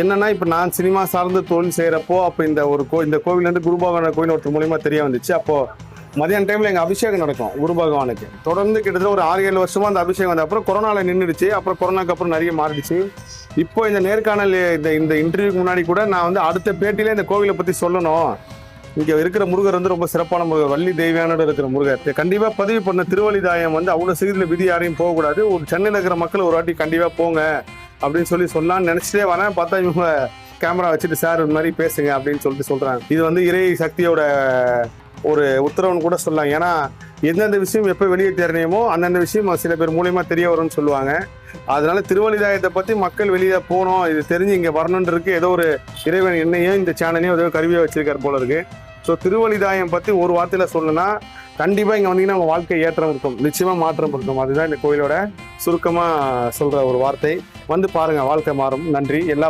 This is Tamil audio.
என்னன்னா இப்போ நான் சினிமா சார்ந்து தொழில் செய்கிறப்போ அப்போ இந்த ஒரு கோ இந்த கோவிலேருந்து குரு குருபகவான கோயில் ஒருத்தர் மூலியமா தெரிய வந்துச்சு. அப்போ மதியான டைமில் எங்கள் அபிஷேகம் நடக்கும் குரு பகவானுக்கு. தொடர்ந்து கிட்டத்தட்ட ஒரு ஆறு ஏழு வருஷமா அந்த அபிஷேகம் வந்த அப்புறம் கொரோனாவில் நின்றுடுச்சு அப்புறம் கொரோனாக்கு அப்புறம் நிறைய மாறிடுச்சு. இப்போ இந்த நேர்காணல் இந்த இந்த இன்டர்வியூக்கு முன்னாடி கூட நான் வந்து அடுத்த பேட்டியில இந்த கோவிலை பற்றி சொல்லணும். இங்கே இருக்கிற முருகர் வந்து ரொம்ப சிறப்பான முருகர். வள்ளி தெய்வியானோட இருக்கிற முருகர். கண்டிப்பாக பதிவு பண்ண திருவள்ளிதாயம் வந்து அவ்வளோ சிறிதில் விதி யாரையும் போகக்கூடாது. ஒரு சென்னையில் இருக்கிற மக்கள் ஒரு வாட்டி கண்டிப்பாக போங்க. அப்படின்னு சொல்லி சொல்லலாம்னு நினச்சிட்டே வரேன். பார்த்தா இவங்க கேமரா வச்சுட்டு சார் இந்த மாதிரி பேசுங்க அப்படின்னு சொல்லிட்டு சொல்கிறாங்க இது வந்து இறை சக்தியோட ஒரு உத்தரவுன்னு கூட சொல்லலாம். ஏன்னா எந்தெந்த விஷயம் எப்போ வெளியே தெரியணுமோ அந்தந்த விஷயம் சில பேர் மூலியமாக தெரிய வரும்னு சொல்லுவாங்க. அதனால திருவள்ளிதாயத்தை பற்றி மக்கள் வெளியே போகணும் இது தெரிஞ்சு இங்கே வரணுன்றதுக்கு ஏதோ ஒரு இறைவன் என்னையும் இந்த சேனலையும் ஏதோ கருவியாக வச்சிருக்கார் போல இருக்கு. ஸோ திருவள்ளிதாயம் பற்றி ஒரு வார்த்தையில் சொல்லணும்னா கண்டிப்பாக இங்கே வந்தீங்கன்னா உங்கள் வாழ்க்கை ஏற்றம் இருக்கும். நிச்சயமாக மாற்றம் இருக்கும். அதுதான் இந்த கோயிலோட சுருக்கமாக சொல்கிற ஒரு வார்த்தை. வந்து பாருங்கள் வாழ்க்கை மாறும். நன்றி. எல்லா